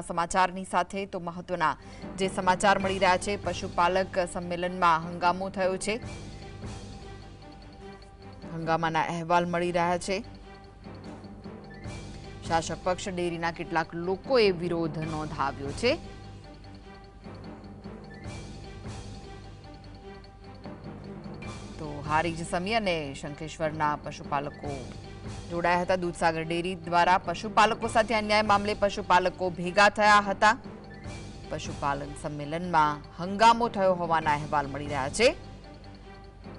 સમાચારની સાથે તો મહત્વના જે સમાચાર મળી રહ્યા છે, પશુપાલક સંમેલનમાં હંગામો થયો છે. હંગામાના અહેવાલ મળી રહ્યા છે. શાસક પક્ષ ડેરીના કેટલાક લોકોએ વિરોધ નોંધાવ્યો છે. તો હારીજ સમી અને શંખેશ્વરના પશુપાલકો જોડાયા હતા દૂધસાગર ડેરી દ્વારા. પશુપાલકો સાથે અન્યાય મામલે પશુપાલકો ભેગા થયા હતા. પશુપાલન સંમેલનમાં હંગામો થયો હોવાના અહેવાલ મળી રહ્યા છે.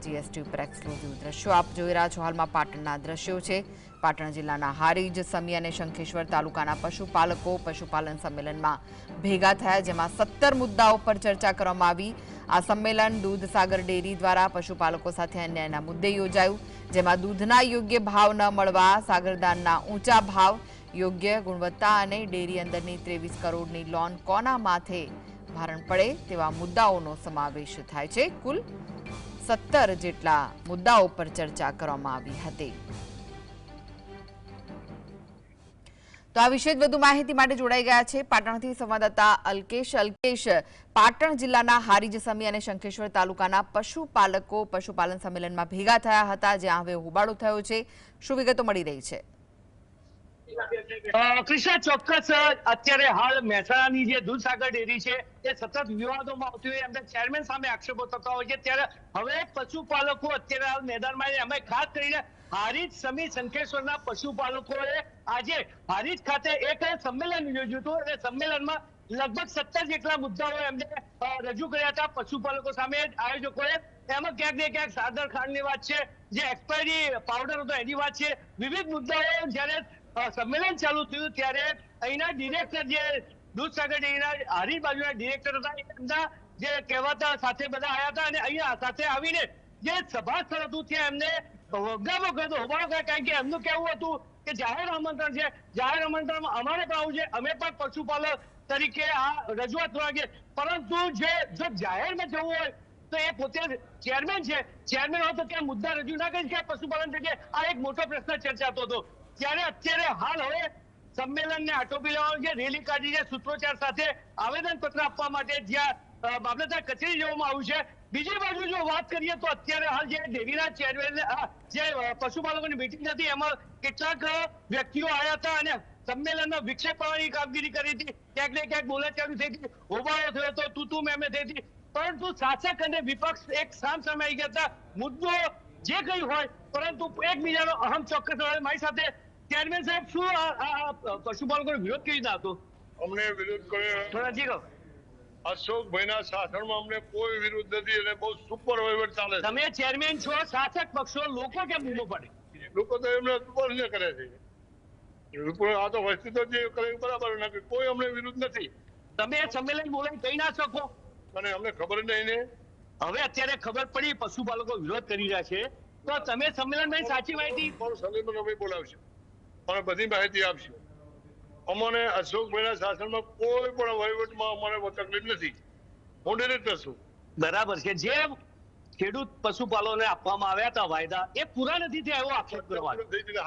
જીએસટી ઉપર એક્સક્લુઝિવ દ્રશ્યો આપ જોઈ રહ્યા છો. હાલમાં પાટણના દ્રશ્યો છે. પાટણ જિલ્લાના હારીજ, સમી અને શંખેશ્વર તાલુકાના પશુપાલકો પશુપાલન સંમેલનમાં ભેગા થયા, જેમાં સત્તર મુદ્દાઓ પર ચર્ચા કરવામાં આવી. આ સંમેલન દૂધસાગર ડેરી દ્વારા પશુપાલકો સાથે અન્યાયના મુદ્દે યોજાયું, જેમાં દૂધના યોગ્ય ભાવ ન મળવા, સાગરદાનના ઊંચા ભાવ, યોગ્ય ગુણવત્તા અને ડેરી અંદરની ત્રેવીસ કરોડની લોન કોના માથે ભારણ પડે તેવા મુદ્દાઓનો સમાવેશ થાય છે. કુલ સત્તર જેટલા મુદ્દાઓ પર ચર્ચા કરવામાં આવી હતી. તો આ વિશે વધુ માહિતી માટે જોડાઈ ગયા છે પાટણથી સંવાદદાતા અલ્કેશ. અલ્કેશ, પાટણ જિલ્લાના હારીજ સમી અને શંખેશ્વર તાલુકાના પશુપાલકો પશુપાલન સંમેલનમાં ભેગા થયા હતા, જ્યાં હવે હોબાળો થયો છે. શું વિગતો મળી રહી છે? કૃષ્ણા ચોક્કસ, અત્યારે હાલ મહેસાણાની જે દૂધસાગર ડેરી છે, તે સતત વિવાદોમાં આવતી હોય, એમના ચેરમેન સામે આક્ષેપો થતા હોય છે. ત્યારે હવે પશુપાલકો અત્યારે હાલ મેદાનમાં અમે ખાસ કરીને હારીજ સમી શંખેશ્વરના પશુપાલકોએ આજે હારીજ ખાતે એક સંમેલન યોજ્યું હતું. અને સંમેલનમાં લગભગ સત્તર જેટલા મુદ્દાઓ એમને રજૂ કર્યા હતા પશુપાલકો સામે. આયોજકોએ એમાં ક્યાંક ને ક્યાંક સાદર ખાંડની વાત છે, જે એક્સપાયરી પાવડર હતો એની વાત છે. વિવિધ મુદ્દાઓ જ્યારે સંમેલન ચાલુ થયું ત્યારે અહીંના ડિરેક્ટર જે દૂધસાગર ડેરીના હારીજ બાજુના ડિરેક્ટર હતા એમના જે કહેવાતા સાથે બધા આવ્યા હતા. અને અહીંયા સાથે આવીને જે સભા સ્થળ હતું, ત્યાં એમને હંગામો કર્યો હોબાળો કર્યો કારણ કે એમનું કેવું હતું કે જાહેર આમંત્રણ છે, જાહેર આમંત્રણમાં અમારે પણ આવું છે, અમે પણ પશુપાલક તરીકે આ રજૂઆત માંગીએ. પરંતુ જે, જો જાહેરમાં જવું હોય, તો એ પોતે ચેરમેન છે. ચેરમેન હોય તો ક્યાં મુદ્દા રજૂ ના કરી શકે પશુપાલન જગ્યાએ આ એક મોટો પ્રશ્ન ચર્ચાતો હતો. ત્યારે અત્યારે હાલ હવે સંમેલનને આટોપી લેવાનું છે. રેલી કાઢી છે. સૂત્રોચ્ચાર સાથે આવેદન પત્ર આપવા માટે જ્યાં અ, કચેરી જવામાં આવ્યું છે. બીજી બાજુ જો વાત કરીએ તો અત્યારે હાલ જે ડેરીના ચેરમેન જે પશુપાલકોની મિટિંગ હતી એમાં કેટલાક વ્યક્તિઓ આવ્યા હતા અને સંમેલનમાં વિક્ષેપ કરવાની કામગીરી કરી હતી. ક્યાંક ને ક્યાંક બોલાચાલી થઈ હતી. હોબાળો થયો હતો તું તું મેં થઈ હતી. પરંતુ શાસક અને વિપક્ષ એક સામ સામે આવી ગયા હતા. મુદ્દો જે કઈ હોય પરંતુ એકબીજાનો અહમ ચોક્કસ મારી સાથે ચેરમેન સાહેબ શું પશુપાલકોનો વિરોધ કેવી રીતે હતો? અમને વિરોધ કર્યો. થોડા જી કહો. અશોકભાઈના શાસનમાં અમને કોઈ વિરુદ્ધ નથી અને બહુ સુપર વહીવટ ચાલે છે. તમે ચેરમેન છો શાસક પક્ષો લોકો કેમ બૂમો પડે? લોકો તો એમને સુપર કરે છે. લોકો આ તો વસ્તી તો જે કરે બરાબર નથી. કોઈ અમને વિરોધ નથી. તમે સંમેલન બોલાવી કહી ના શકો? અને અમને ખબર નહીં ને. હવે અત્યારે ખબર પડી પશુપાલકો વિરોધ કરી રહ્યા છે. તો તમે સંમેલન સાચી માહિતી પણ સલીમન અમે બોલાવશું. અને બધી માહિતી આપશું. અમને અશોકભાઈના શાસનમાં કોઈ પણ વહીવટમાં અમારે તકલીફ નથી. હું ડિરેક્ટર છું. બરાબર છે. જે ખેડૂત પશુપાલકોને આપવામાં આવ્યા હતા વાયદા એ પૂરા નથી થયા એવો આક્ષેપ કરવા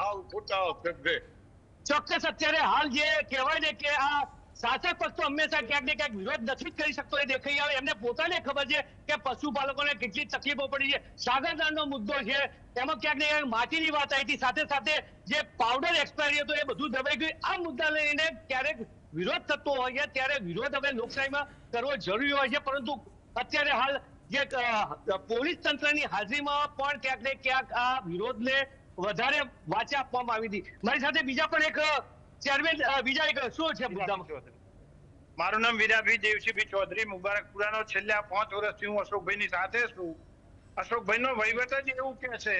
હાલ ખોટા આક્ષેપ છે. ચોક્કસ અત્યારે હાલ જે કહેવાય ને કે આ શાસક પક્ષ તો હંમેશા ક્યાંક ને ક્યાંક વિરોધ નથી જ કરી શકતો. એ દેખાઈ આવે. એમને પોતાને ખબર છે કે પશુપાલકોને કેટલી તકલીફો પડી છે. સાગરદાનનો મુદ્દો છે. એમાં ક્યાંક ને ક્યાંક માટીની વાત આવી હતી. સાથે સાથે જે પાવડર એક્સપાયરી હતો એ બધું દબાઈ ગયું. આ મુદ્દા લઈને ક્યારેક વિરોધ થતો હોય છે. ત્યારે વિરોધ હવે લોકશાહીમાં કરવો જરૂરી હોય છે. પરંતુ અત્યારે હાલ જે પોલીસ તંત્રની હાજરીમાં પણ ક્યાંક ને ક્યાંક આ વિરોધને વધારે વાચા આપવામાં આવી હતી. મારી સાથે બીજા પણ એક ચેરમેન બીજા શું છે મુદ્દામાં? મારું નામ વીરાભાઈ દેવસિંહભાઈ ચૌધરી. મુબારકપુરાનો છેલ્લા પાંચ વર્ષથી હું અશોકભાઈની સાથે છું. અશોકભાઈનો વહીવટ જ એવું કે છે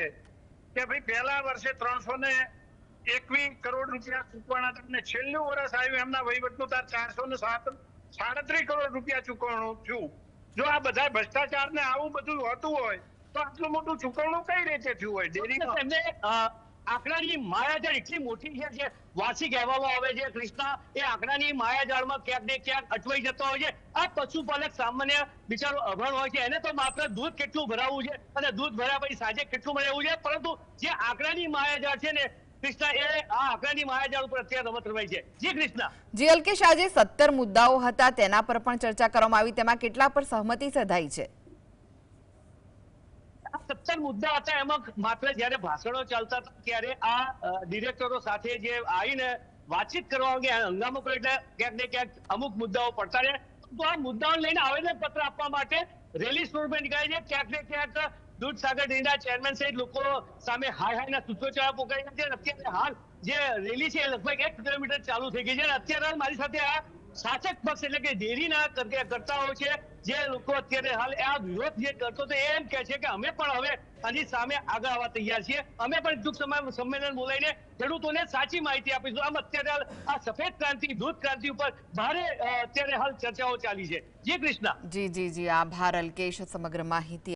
કે ભાઈ પહેલા વર્ષે ત્રણસો ને એકવીસ કરોડ રૂપિયા ચૂકવાના હતા છેલ્લું વર્ષ આવ્યું એમના વહીવટનું તાર ચારસો ને સાત સાડત્રીસ કરોડ રૂપિયા ચૂકવણું છું જો આ બધા ભ્રષ્ટાચાર ને આવું બધું હોતું હોય તો આટલું મોટું ચૂકવણું કઈ રીતે થયું હોય? અ, આંકડાની માયાજાળ એટલી મોટી છે જે વાસી કહેવામાં આવે છે, કૃષ્ણ, એ આંકડાની માયાજાળમાં ક્યાંક ને ક્યાંક અટવાઈ જતો હોય છે. આ પશુપાલક સામાન્ય બિચારો અભણ હોય છે, એને તો માત્ર દૂધ કેટલું ભરાવવું છે અને દૂધ ભર્યા પછી સાંજે કેટલું મળે છે? પરંતુ જે આંકડાની માયાજાળ છે ને, કૃષ્ણા, એ આ આંકડાની માયાજાળ ઉપર અત્યારે રમત આજે સત્તર મુદ્દાઓ હતા, તેના પર પણ ચર્ચા કરવામાં આવી, તેમાં કેટલા પર સહમતિ સધાઈ છે? સત્તર મુદ્દા હતા, એમાં માત્ર જ્યારે ભાષણો ચાલતા હતા, ત્યારે આ ડિરેક્ટરો સાથે જે આવીને વાતચીત કરવા અંગે હંગામો કર્યો એટલે ક્યાંક ને ક્યાંક અમુક મુદ્દાઓ પડતા રહ્યા. તો આ મુદ્દાઓ લઈને આવેદન પત્ર આપવા માટે રેલી સ્વરૂપે નીકળે છે. ક્યાંક ને ક્યાંક દૂધસાગર ડેરીના ચેરમેન સહિત લોકો સામે હાય હાયના સૂત્રોચ્ચારો પોકાઈ છે. અત્યારે હાલ જે રેલી છે લગભગ એક કિલોમીટર ચાલુ થઈ ગઈ છે અને અત્યારે મારી સાથે આ શાસક પક્ષ એટલે કે ડેરીના કર- કરતાઓ છે. જે લોકો અત્યારે હાલ આ વિરોધ જે કરતો તો એમ કે છે કે અમે પણ હવે આની સામે આગળ આવવા તૈયાર છીએ. અમે પણ ટૂંક સંમેલન બોલાવીને ખેડૂતોને સાચી માહિતી આપીશું. આમ અત્યારે હાલ આ સફેદ ક્રાંતિ દૂધ ક્રાંતિ ઉપર ભારે અત્યારે હાલ ચર્ચાઓ ચાલી છે. જી કૃષ્ણ. જી જી જી. આભાર અલ્કેશ સમગ્ર માહિતી